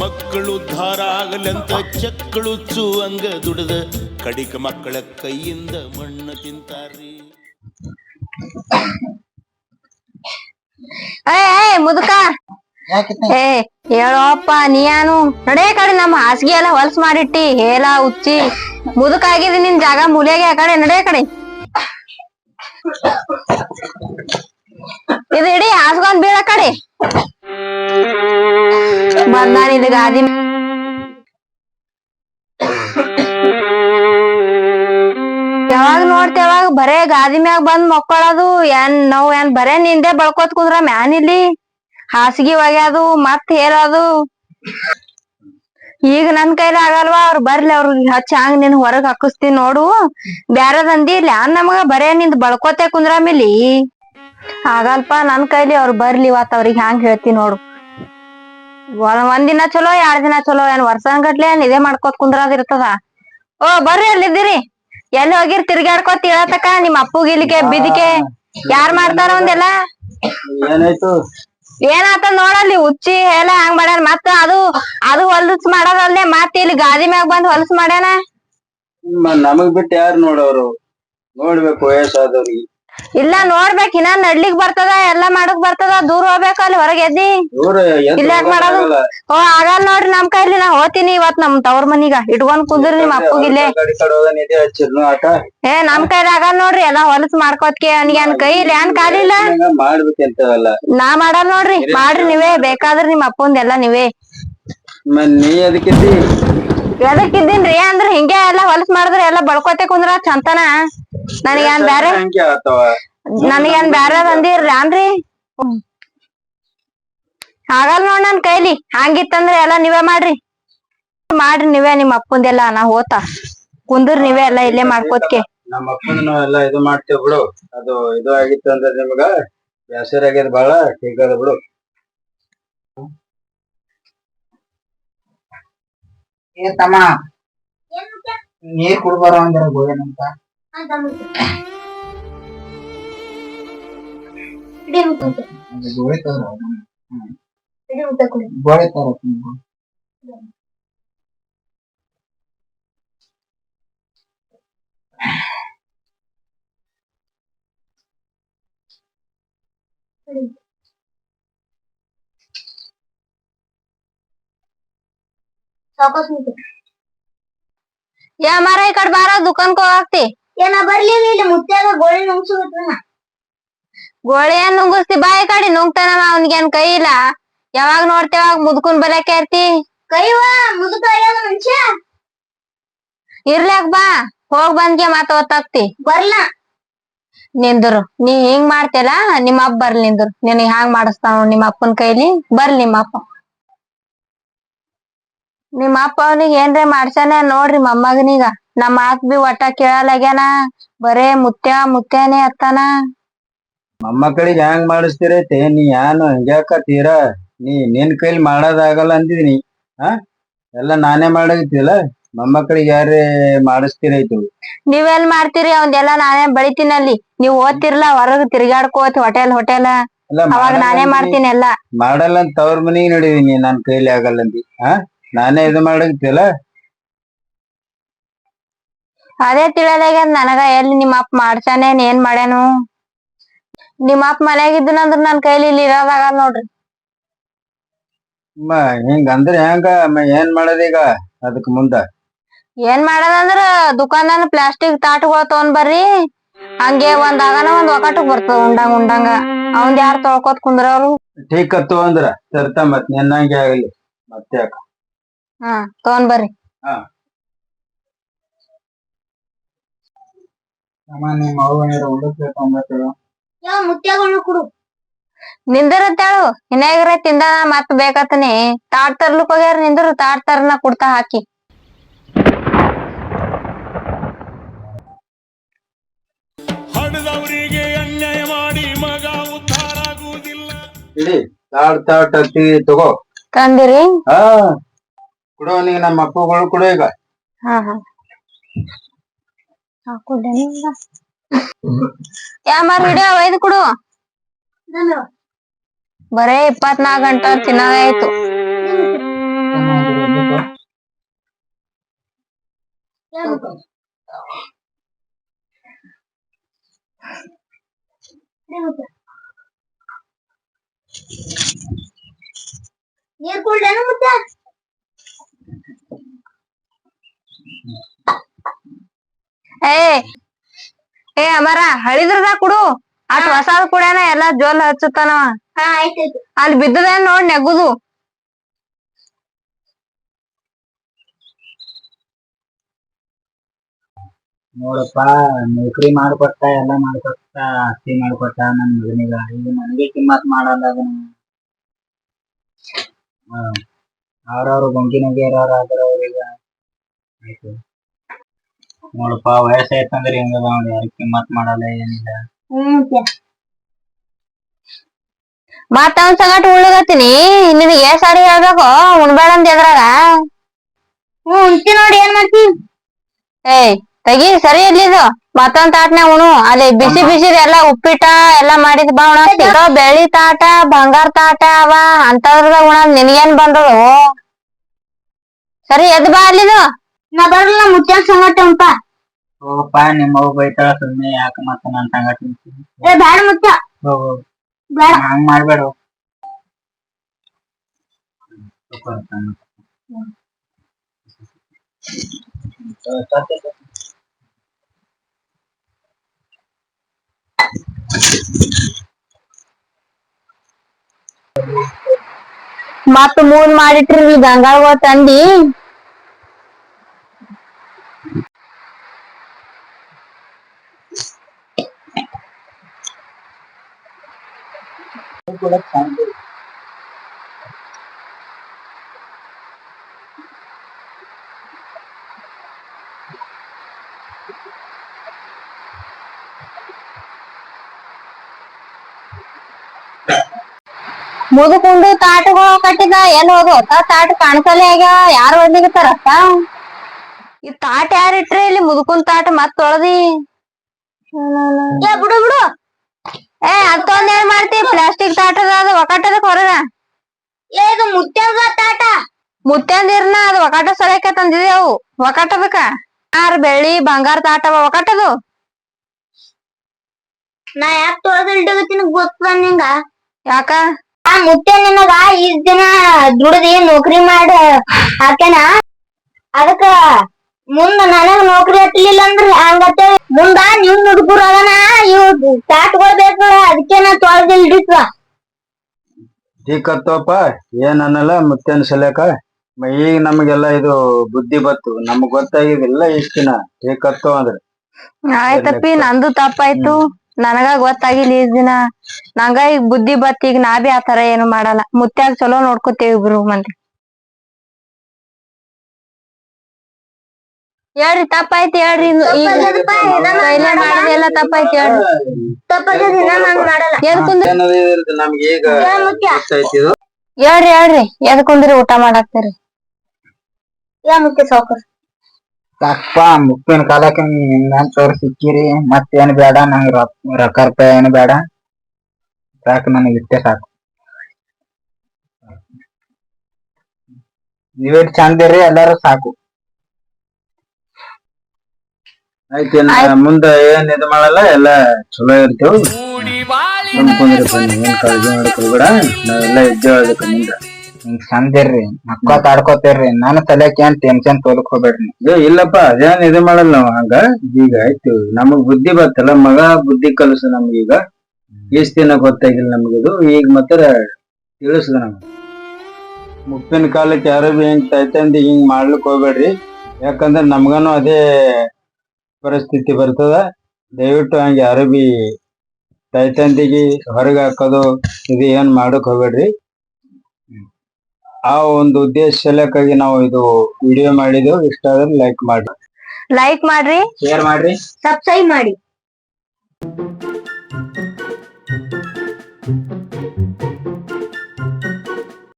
ಮಕ್ಕಳು ಉದ್ಧಾರ ಆಗಲಂತ ಚಕ್ಕಳು ಹಂಗ ದುಡಿದ ಕಡಿಕ ಮಕ್ಕಳ ಕೈಯಿಂದ ಮಣ್ಣು ತಿಂತಾರಿ ಏ ಏ, ಮುದುಕ. ಏ ಹೇಳೋಪ್ಪ ನೀಯಾನು? ನಡೇ ಕಡೆ ನಮ್ಮ ಹಾಸಿಗೆ ಎಲ್ಲ ಹೊಲ್ಸ್ ಮಾಡಿಟ್ಟಿ ಹೇಲ ಉಚ್ಚಿ. ಮುದುಕ ಆಗಿದೆ ನಿನ್ ಜಾಗ ಮೂಲೆಗೆ ಆ ಕಡೆ ನಡೇ ಕಡೆ. ಇದು ಇಡೀ ಹಾಸ್ಗೊಂಡ್ ಬೀಳ ಕಡೆ. ಬಂದಾನ ಇಲ್ಲಿ ಗಾದಿ ಯಾವಾಗ ನೋಡ್ತಿ ಯಾವಾಗ ಬರೇ ಗಾದಿ ಮ್ಯಾಗ ಬಂದ್ ಮಕ್ಕಳದು, ಏನ್ ನಾವ್, ಏನ್ ಬರೇ ನಿಂದೆ ಬಳ್ಕೋತ್ ಕುಂದ್ರ ಮ್ಯಾನ್ ಇಲ್ಲಿ. ಹಾಸಿಗೆ ಒಗ್ಯಾದು ಮತ್ ಹೇಳೋದು. ಈಗ ನನ್ ಕೈಲಿ ಆಗಲ್ವಾ, ಅವ್ರ ಬರ್ಲಿ, ಅವ್ರ ಹಂಗ್ ನಿನ್ ಹೊರಗ್ ಹಾಕಿಸ್ತೀನಿ ನೋಡು. ಬ್ಯಾರದ್ ಯಾನ್ ನಮಗ ಬರೇ ನಿಂದ್ ಬಳ್ಕೋತೆ ಕುಂದ್ರಾಮಿಲಿ ಆಗಲ್ಪ, ನನ್ ಕೈಲಿ ಅವ್ರ ಬರ್ಲಿ ಇವತ್ ಅವ್ರಿಗೆ ಹ್ಯಾಂಗ್ ಹೇಳ್ತೀನಿ ನೋಡು. ಒಂದ್ ಒಂದಿನ ಚಲೋ ಎರಡ್ ದಿನ ಚಲೋ ಏನ್ ವರ್ಷನ್ಗಟ್ಲೆ ಏನ್ ಇದೇ ಮಾಡ್ಕೋತ್ ಕುಂದ್ರದ್ ಇರ್ತದ? ಓ ಬರ್ರಿ ಅಲ್ಲಿದ್ದೀರಿ. ಎಲ್ಲಿ ಹೋಗಿರ್ ತಿರ್ಗಾಡ್ಕೋ ಹೇಳತಕ ನಿಮ್ ಅಪ್ಪುಗಿಲಿಕೆ ಬಿದಿಕೆ ಯಾರ್ ಮಾಡ್ತಾರ ಒಂದೆಲ್ಲ? ಏನಾಯ್ತು? ಏನಾತ ನೋಡಲ್ಲಿ ಉಚ್ಚಿ ಹೇಳ ಹಂಗ್ ಮಾಡ್ಯಾನ ಮತ್ತ ಅದು ಅದು ಹೊಲಸ್ ಮಾಡೋದಲ್ದೆ ಮತ್ತ ಇಲ್ಲಿ ಗಾದಿ ಮ್ಯಾಗ ಬಂದ್ ಹೊಲಸ್ ಮಾಡ್ಯಾನ? ನಮಗ್ ಬಿಟ್ಟು ಯಾರು ನೋಡೋರು? ನೋಡ್ಬೇಕು ವಯಸ್ಸಾದವ್ರಿಗೆ. ಇಲ್ಲ ನೋಡ್ಬೇಕ್ ಇನ್ನ ನಡ್ಲಿಕ್ ಬರ್ತದ ಎಲ್ಲಾ ಮಾಡಕ್ ಬರ್ತದ ದೂರ ಹೋಗ್ಬೇಕ ಅಲ್ಲಿ ಹೊರಗ್ ಎದ್ದಿ. ಇಲ್ಲ ಯಾಕ್ ಮಾಡೋದು? ಓ ಆಗಲ್ ನೋಡ್ರಿ ನಮ್ ಕೈಲಿ ನಾ ಹೋತೀನಿ ಇವತ್ ನಮ್ ತವ್ರ ಮನಿಗ. ಇಟ್ಕೊಂಡ್ ಕುಂದ್ರಿ ನಿಮ್ ಅಪ್ಪಗಿಲ್ಲೇ ಏ ನಮ್ ಕೈಲಿ ಆಗಲ್ ನೋಡ್ರಿ ಎಲ್ಲಾ ಹೊಲಸ್ ಮಾಡ್ಕೋತ್ಕೆ ಅವ್ನಿಗೆ ಅನ್ ಕೈ ಇಲ್ಲ ಏನ್ ಕಾಲಿಲ್ಲ ನಾ ಮಾಡಲ್ ನೋಡ್ರಿ ಮಾಡ್ರಿ ನೀವೇ ಬೇಕಾದ್ರ ನಿಮ್ ಅಪ್ಪಂದ್ ಎಲ್ಲಾ ನೀವೇ. ಎದಕ್ಕಿದ್ದೀನ್ರಿ ಅಂದ್ರ ಹಿಂಗೆ ಎಲ್ಲಾ ಹೊಲಸ್ ಮಾಡಿದ್ರೆ ಎಲ್ಲಾ ಬಳ್ಕೋತೆ ಕುಂದ್ರ ಚಂತನ. ನನಗೇನ್ ಬ್ಯಾರೆ? ನನಗೇನ್ ಬ್ಯಾರೆ ಅಂದಿರ್ರಿ ಅನ್ರಿ ಆಗಲ್ ನೋಡ್ ನನ್ ಕೈಲಿ. ಹಂಗಿತ್ತಂದ್ರ ಎಲ್ಲಾ ನೀವೇ ಮಾಡ್ರಿ. ಮಾಡ್ರಿ ನೀವೇ ನಿಮ್ ಅಪ್ಪಂದೆಲ್ಲ ನಾ ಹೋತ. ಕುಂದ್ರ ನೀವೇ ಎಲ್ಲಾ ಇಲ್ಲೇ ಮಾಡ್ಕೋತ್ಕೆ. ನಮ್ಮ ಅಪ್ಪನ ಎಲ್ಲ ಇದು ಮಾಡ್ತೇವ್ ಬಿಡು. ಅದು ಇದು ಆಗಿತ್ತು ಅಂದ್ರೆ ನಿಮ್ಗ ಬೇಸರ ಆಗ್ಯದ ಬಾಳ ठीक ಬಿಡು. ಏ ತಮ್ಮ ನೀರ್ ಕುಡ್ಬಾರ ಅಂದ್ರ ಗೋಯನಂತ ಅದು ಗೋಳಿ ತರ ಗೋಳಿ ತರ ಯಾ ಮಾರ ಈ ಕಡೆ ಬಾರ ದುಕಾನ್ಕ್ ಹೋಗಾಕ್ತಿ ಏನ ಬರ್ಲಿ ಇಲ್ಲಿ ಮುತ್ಯಾಗ ಗೋಳಿ ನುಂಗ್ಸುತ್ತ ಗೋಳಿ ಏನ್ ನುಂಗಿಸ್ತಿ ಬಾಯಿ ಕಡೆ ನುಂಗ್ತಾನ ಅವ್ನಿಗೇನ್ ಕೈ ಇಲ್ಲ. ಯಾವಾಗ ನೋಡ್ತೇವಾಗ ಮುದ್ಕುನ್ ಬರಕ್ಕೆ ಇರ್ತಿ ಕೈವ ಮುದುಕ ಮನುಷ್ಯ. ಇರ್ಲಾಕ್ ಬಾ ಹೋಗ್ ಬಂದ್ಗೆ ಮಾತು ಒತ್ತಾಗ್ತಿ ಬರ್ಲ. ನಿಂದ್ರು ನೀ ಹಿಂಗ್ ಮಾಡ್ತಿಯಲ್ಲ ನಿಮ್ಮ ಅಪ್ಪ ಬರ್ಲಿ ನಿಂದ್ರು. ನಿನಗ್ ಹ್ಯಾಂಗ್ ಮಾಡಿಸ್ತಾನ ನೋಡ್ ನಿಮ್ಮ ಅಪ್ಪನ ಕೈಲಿ? ಬರ್ಲಿ ನಿಮ್ಮ ಅಪ್ಪ. ನಿಮ್ಮ ಅಪ್ಪ ಅವನಿಗೆ ಏನ್ರೆ ಮಾಡ್ಸಾನ ನೋಡ್ರಿ ಮೊಮ್ಮಗನೀಗ. ನಮ್ಮ ಮಾತ್ ಬಿ ಒಟ್ಟ ಕೇಳಲಾಗ್ಯಾನ? ಬರೇ ಮುತ್ಯ ಮುತ್ಯಾನೇ ಅತ್ತಾನ? ಮೊಮ್ಮಕ್ಕಳಿಗೆ ಹ್ಯಾಂಗ್ ಮಾಡಿಸ್ತಿರೈತೆ? ನೀ ಯಾನು ಹಂಗ್ಯಾಕ ತೀರಾ? ನೀ ನಿನ್ ಕೈಲಿ ಮಾಡೋದಾಗಲ್ಲ ಅಂದಿದೀನಿ. ಹಾ ಎಲ್ಲ ನಾನೇ ಮಾಡಾಕತ್ತಿಲ್ಲ ಮೊಮ್ಮಕ್ಕಳಿಗೆ ಯಾರೇ ಮಾಡಿಸ್ತಿರೈತು? ನೀವೆಲ್ ಮಾಡ್ತೀರಿ? ಅವಂದೆಲ್ಲ ನಾನೇ ಬಳಿತೀನಲ್ಲಿ. ನೀವ್ ಓದ್ತಿರ್ಲ ಹೊರಗ್ ತಿರ್ಗಾಡ್ಕೋತ್ ಹೋಟೆಲ್ ಹೋಟೆಲ್. ಅಲ್ಲ ಅವಾಗ ನಾನೇ ಮಾಡ್ತೀನಿ ಎಲ್ಲ. ಮಾಡಲ್ಲ ಅಂತ ತವ್ರ ಮನಿಗೆ ನಡೀನಿ ನನ್ ಕೈಲಿ ಆಗಲ್ಲ ಅಂದಿ ಹಾ ನಾನೇ ಇದು ಮಾಡಾಕತ್ತಿಲ್ಲ ಅದೇ ತಿಳಿಯಲಾಗ್ಯದ ನನಗ ಎಲ್ಲಿ ನಿಮ್ಮ ಅಪ್ಪ ಮಾಡ್ಸಾನೇನ್ ಏನ್ ಮಾಡ್ಯಾನು? ನಿಮ್ಮ ಅಪ್ಪ ಮನ್ಯಾಗಿದ್ದನಂದ್ರ ನನ್ ಕೈಲಿ ಇಲ್ಲಿ ಇರೋದಾಗಲ್ ನೋಡ್ರಿ. ಹಿಂಗ ಅಂದ್ರೆ ಹೆಂಗ? ಏನ್ ಮಾಡೋದೀಗ ಅದಕ್ ಮುಂದ? ಏನ್ ಮಾಡೋದಂದ್ರ ದುಕಾನನ ಪ್ಲಾಸ್ಟಿಕ್ ತಾಟ್ ತಗೊಂಡ್ ಬರ್ರಿ. ಹಂಗೆ ಒಂದ್ ಆಗನ ಒಂದ್ ಒಕಟಕ್ ಬರ್ತದ ಉಂಡಂಗ ಉಂಡಂಗ. ಅವಂದ್ ಯಾರ್ ತೊಳ್ಕೊತ್ ಕುಂದ್ರವ್ರು ಠೀಕ್ ಅತ್ತು ಅಂದ್ರ ತರ್ತ ಮತ್ ನಿನ್ನಂಗೆ ಆಗಲಿ. ಮತ್ತೆ ಯಾಕ? ಹಾ ತಗೊಂಡ್ ಬರ್ರಿ. ತಮ್ಮ ನಿಮ್ಮ ಅವ್ವ ಏನಾರ ಉಡುಕ್ ತೊಗೊಂಬರ್ತಾಳ ಯಾವ ಮುತ್ಯಾಗಳು ಕುಡು. ನಿಂದಿರತ್ತೇಳು? ಇನ್ನಾಗ್ರೆ ತಿಂದ ಮತ್ ಬೇಕತ್ತನಿ. ತಾಟ್ ತರ್ಲಕ್ ಹೋಗ್ಯಾರ ನಿಂದ್ರು ತಾಟ್ ತರನ ಕುಡ್ತಾ ಹಾಕಿ. ಹಡದವರಿಗೆ ಅನ್ಯಾಯ ಮಾಡಿ ಮಗ ಉದ್ಧಾರ ಆಗುವುದಿಲ್ಲ ಇಡಿ ತಾಟ್ ತಾಟ್ ಹತ್ತಿ ತಗೋ. ತಂದಿರಿ? ಹಾ ಕುಡೋ ನೀ ನಮ್ಮ ಅಪ್ಪಗಳು ಕೊಡು ಈಗ. ಹಾ ಹಾ. ಕ್ಯಾಮರ್ ಹಿಡಿಯವ ಕೊಡು ಬರೇ ಇಪ್ಪತ್ನಾಲ್ಕು ಗಂಟೆ ತಿನ್ನೋದಾಯ್ತು ನೀರ್ ಕುಡ್ಲೇನು ಮತ್ತೆ ಏ ಏ ಅಮರ ಹಳಿದ್ರದ ಕುಡು. ಅಟ್ ಹೊಸಾದ್ ಕುಡ್ಯಾನ ಎಲ್ಲಾ ಜೋಲ್ ಹಚ್ಚುತ್ತಾನವ ಅಲ್ ಬಿದ್ದದ ಅಲ್ಲಿ ಬಿದ್ದದ ನೋಡ್ ನೆಗುದು ನೋಡಪ್ಪ ನೌಕರಿ ಮಾಡ್ಕೊಟ್ಟ ಎಲ್ಲ ಮಾಡ್ಕೊಟ್ಟ ಅಸ್ತಿ ಮಾಡ್ಕೊಟ್ಟ ನನ್ ಮಗನಿಗ. ಈಗ ನನಗೆ ಕಿಮ್ಮತ್ ಮಾಡಲ್ಲ ಅದನ್ನ ಅವ್ರವ್ರು ಗೊಂಕಿನಾಗೆ ಇರೋರ್ ಆದ್ರ ಅವ್ರೀಗ. ಆಯ್ತು. ನೋಡಪ್ಪ ವಯಸ್ಸಾಯ್ತಂದ್ರ ಹೆಂಗದ ನೋಡಿ ಯಾರು ಕಿಮ್ಮತ್ ಮಾಡಲ್ಲ ಏನಿಲ್ಲ. ಹ್ಮ್. ಮತ್ತ ಅವ್ನ ಸಂಗಟ ಉಳ್ಳಗತ್ತೀನಿ ನಿನಗೆ ಏ ಸಾರಿ ಹೇಳ್ಬೇಕು? ಉಣ್ಬೇಡ ಅಂತ ಎದ್ರಾಗ ಹ್ಮ್ ಉಣ್ತಿ ನೋಡಿ ಏನ್ ಮಾಡ್ತಿ? ಏಯ್ ತಗಿ ಸರಿ ಎಲ್ಲಿದು ಮತ್ತೊಂದ್ ತಾಟ್ನ್ಯಾಗ ಉಣು. ಅಲ್ಲಿ ಬಿಸಿ ಬಿಸಿದ ಎಲ್ಲಾ ಉಪ್ಪಿಟ ಎಲ್ಲಾ ಮಾಡಿದ್ ಬಾ ಉಣ ಬೆಳ್ಳಿ ತಾಟ ಬಂಗಾರ ತಾಟ ಅವ ಅಂತದ್ರದಾಗ ಉಣ ನಿನಗೇನ್ ಬಂದದು? ಸರಿ ಎದ್ ಬಾ ಅಲ್ಲಿದು. ನಾ ಬರಲ್ಲ ಮುತ್ಯಾನ್ ಸಂಗಟ ಉಂಟ ಹೋಗಪ್ಪ ನಿಮ್ಮ ಅವ್ವ ಬೈತಾಳ ಸುಮ್ನೆ ಯಾಕ ಮತ್ತ ನನ್ ಸಂಗಟ ನಿಂತಿ? ಏ ಬ್ಯಾಡ ಮುತ್ಯ ಹೋಗ್ ಹೋಗ್. ಬೇಡ ಹಂಗ್ ಮಾಡ್ಬೇಡ ಹೋಗ್. ಮತ್ ಮೂರ್ ಮಾಡಿಟ್ರಿ ಗಂಗಾಳ್ ತಂದಿ ಮುದುಕುಂಡು ತಾಟಗಳು ಕಟ್ಟಿದ ಎಲ್ಲಿ ಹೋದು ತಾಟ ಕಾಣಿಸಲೇ ಆಗ್ಯಾವ ಯಾರು ಒದ್ಲಿಗತ್ತಾರಕ್ಕ ಈ ತಾಟ ಯಾರ್ ಇಟ್ರಿ ಇಲ್ಲಿ ಮುದುಕುನ್ ತಾಟ ಮತ್ ತೊಳ್ದಿ ಏ ಬಿಡು ಬಿಡು ಏ ಅಂತೊಂದ್ ಏನ್ ಮಾಡ್ತಿ? ಪ್ಲಾಸ್ಟಿಕ್ ತಾಟದ ಅದು ಒಕಟದಕ್ ಹೊರಗ ಏ ಇದು ಟಾಟಾ ತಾಟ. ಮುತ್ಯಂದಿರ್ನ ಅದು ಒಕಾಟ ಸಲಕ್ಕೆ ತಂದಿದೇವು ಒಕ್ಕಟ್ಟದಕ್ಕ? ಆರ್ ಬೆಳ್ಳಿ ಬಂಗಾರ ತಾಟವ ಒಕಾಟದು ನಾ ಯಾಕೆ ತೊಳೆದಿಲ್ಡಗತ್ತಿನ ಗೊತ್ತ ನಿಂಗ? ಯಾಕ? ಆ ಮುತ್ಯ ನಿನಗ ಇಷ್ಟ ದಿನ ದುಡದಿ ನೌಕರಿ ಮಾಡ ಹಾಕ್ಯಾನ? ಅದಕ್ಕ ಮುಂದ ನನಗ ನೌಕರಿ ಹತ್ತಲಿಲ್ಲ ಅಂದ್ರ ಹಂಗತ್ತೆ? ಮುಂದ ನಿಮ್ ಹುಡುಗರು ಅದನ ಇವ್ ತಾಟ್ಗಳು ಬೇಕು ಅದಕ್ಕೆ ನಾ ತೊಳೆದಿಲ್ಡಿತ್ವ ಟೀಕತ್ತಪ್ಪ ಏನ್ ಅನ್ನಲ್ಲ ಮತ್ತೇನ್ ಸಲಕ ಈಗ ನಮಗೆಲ್ಲ ಇದು ಬುದ್ಧಿ ಬತ್ತು ನಮಗ್ ಗೊತ್ತಾಗಿದಿಲ್ಲ ಇಷ್ಟಿನ ಟೀಕತ್ತೋ ಅಂದ್ರೆ ಆಯ್ತಪ್ಪಿ ನಂದು ತಪ್ಪಾಯ್ತು. ನನಗ ಗೊತ್ತಾಗಿಲ್ಲ ಈ ದಿನ. ನಂಗ ಈಗ ಬುದ್ಧಿ ಬತ್ ಈಗ ನಾ ಬಿ ಆತರ ಏನು ಮಾಡಲ್ಲ. ಮುತ್ಯಾಗ ಚಲೋ ನೋಡ್ಕೋತೇವ್ ಇಬ್ರು ಮಂದಿ. ಹೇಳ್ರಿ ತಪ್ಪಾಯ್ತು ಹೇಳ್ರಿ ಎಲ್ಲ ತಪ್ಪಾಯ್ತು ಹೇಳ್ರಿ. ಹೇಳ್ರಿ ಹೇಳ್ರಿ. ಎದ್ ಕುಂದ್ರಿ ಊಟ ಮಾಡಾಕ್ತೀರಿ. ಸಾಕಪ್ಪ ಮುಪ್ಪಿನ ಕಾಲಕ್ಕೆ ಇನ್ನೇನ್ ತೋರ್ ಸಿಕ್ಕಿರಿ? ಮತ್ತೇನ್ ಬೇಡ ನಂಗ್ ರೊಕ್ಕ ರೊಕ್ಕ ರೂಪಾಯಿ ಏನು ಬೇಡ. ಸಾಕು ನನಗೆ ಇಷ್ಟೇ ಸಾಕು. ನೀವೇ ಚಂದಿರಿ ಎಲ್ಲಾರು ಸಾಕು. ಆಯ್ತು ಮುಂದ ಏನ್ ಇದು ಮಾಡಲ್ಲ ಎಲ್ಲ ಚಲೋ ಇರ್ತೇವೆ. ಬನ್ನಿ ಏನ್ ಕಾಳಜಿ ಮಾಡ್ಕೊಳ್ಬೇಡ. ನಾವೆಲ್ಲ ಇದ್ದೇವೆ ಅದಕ್ಕೆ ಮುಂದೆ. ಹಿಂಗ್ ಸಂದಿರ್ರಿ ಮಕ್ಕೋತ್ ಆಡ್ಕೋತೀರ್ರಿ. ನಾನು ತಲೆಕ್ ಏನ್ ಟೆನ್ಷನ್ ತೋಲಕ್ ಹೋಗ್ಬೇಡ್ರಿ. ಏ ಇಲ್ಲಪ್ಪ ಅದೇನ್ ಇದು ಮಾಡಲ್ಲ ನಾವ್ ಹಂಗ? ಈಗ ಆಯ್ತು ನಮಗ್ ಬುದ್ಧಿ ಬರ್ತಲ್ಲ ಮಗ ಬುದ್ಧಿ ಕಲಸು ನಮ್ಗೀಗ ಇಷ್ಟ ದಿನ ಗೊತ್ತಾಗಿಲ್ಲ ನಮ್ಗಿದು ಈಗ ಮಾತ್ರ ತಿಳಿಸ್ದ ನಮ್ಗೆ. ಮುಪ್ಪಿನ ಕಾಲಕ್ಕೆ ಯಾರು ಬಿ ಹಿಂಗ್ ತೈತಂದಿ ಹಿಂಗ್ ಮಾಡ್ಲಿಕ್ ಹೋಗ್ಬೇಡ್ರಿ. ಯಾಕಂದ್ರೆ ನಮ್ಗನು ಅದೇ ಪರಿಸ್ಥಿತಿ ಬರ್ತದ. ದಯವಿಟ್ಟು ಹಂಗೆ ಅರಬಿ ಬಿ ತೈತಂದಿಗೆ ಹೊರಗೆ ಹಾಕೋದು ಇದು ಏನ್ ಮಾಡಕ್ ಹೋಗ್ಬೇಡ್ರಿ. ಆ ಒಂದು ಉದ್ದೇಶ ಸಲಕ್ಕಾಗಿ ನಾವು ಇದು ವಿಡಿಯೋ ಮಾಡಿದೆವು ಇಷ್ಟ ಆದ್ರೆ ಲೈಕ್ ಮಾಡಿ ಲೈಕ್ ಮಾಡ್ರಿ. ಶೇರ್ ಮಾಡ್ರಿ. ಸಬ್ಸ್ಕ್ರೈಬ್ ಮಾಡಿ.